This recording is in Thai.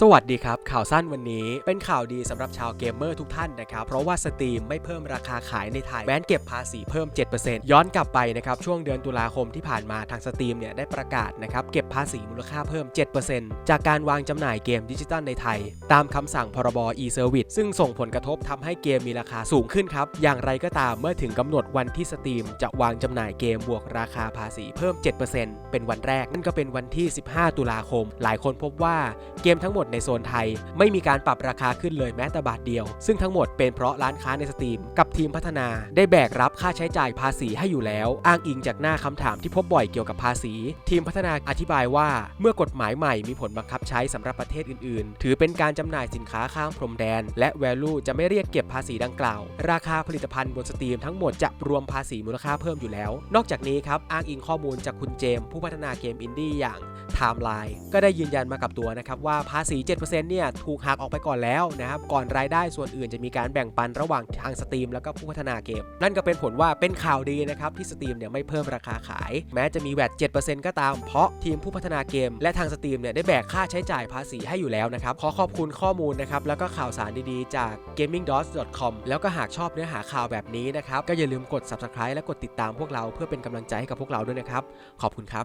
สวัสดีครับ ข่าวสั้นวันนี้เป็นข่าวดีสำหรับชาวเกมเมอร์ทุกท่านนะครับ เพราะว่าสตรีมไม่เพิ่มราคาขายในไทยแม้นเก็บภาษีเพิ่ม 7%ย้อนกลับไปนะครับ ช่วงเดือนตุลาคมที่ผ่านมาทางสตรีมเนี่ยได้ประกาศนะครับเก็บภาษีมูลค่าเพิ่ม 7%จากการวางจำหน่ายเกมดิจิตอลในไทย ตามคำสั่งพรบ e-service ซึ่งส่งผลกระทบทำให้เกมมีราคาสูงขึ้นครับ อย่างไรก็ตามเมื่อถึงกำหนดวันที่สตรีมจะวางจำหน่ายเกมบวกราคาภาษีเพิ่ม 7%เป็นวันแรกนั่นก็เป็นวันที่ 15 ตุลาคม หลายคนพบว่าเกมทั้งหมดในโซนไทย ไม่มีการปรับราคาขึ้นเลยแม้แต่บาทเดียว ซึ่งทั้งหมดเป็นเพราะร้านค้าในสตรีม กับทีมพัฒนา ได้แบกรับค่าใช้จ่ายภาษีให้อยู่แล้ว อ้างอิงจากหน้าคำถามที่พบบ่อยเกี่ยวกับภาษี ทีมพัฒนาอธิบายว่า เมื่อกฎหมายใหม่มีผลบังคับใช้สำหรับประเทศอื่นๆ ถือเป็นการจำหน่ายสินค้าข้ามพรมแดน และ value จะไม่เรียกเก็บภาษีดังกล่าว ราคาผลิตภัณฑ์บนสตรีมทั้งหมดจะรวมภาษีมูลค่าเพิ่มอยู่แล้ว นอกจากนี้ครับอ้างอิงข้อมูลจากคุณเจมส์ผู้พัฒนาเกมอินดี้อย่างไทม์ไลน์ก็ได้ยืนยันมากับตัวนะครับว่าภาษี7%เนี่ยถูกหักออกไปก่อนแล้วนะครับก่อนรายได้ส่วนอื่นจะมีการแบ่งปันระหว่างทางสตรีมแล้วก็ผู้พัฒนาเกม นั่นก็เป็นผลว่าเป็นข่าวดีนะครับที่สตรีมเนี่ยไม่เพิ่มราคาขาย แม้จะมีแวด7%ก็ตาม เพราะทีมผู้พัฒนาเกม และทางสตรีมเนี่ยได้แบกค่าใช้จ่ายภาษีให้อยู่แล้วนะครับขอขอบคุณข้อมูลนะครับแล้วก็ข่าวสารดีๆ จาก gamingdots.com แล้วก็หากชอบเนื้อหาข่าวแบบนี้นะครับก็อย่าลืมกด subscribe และกดติดตามพวกเราเพื่อเป็นกำลังใจให้กับพวกเราด้วยนะครับขอบคุณครับ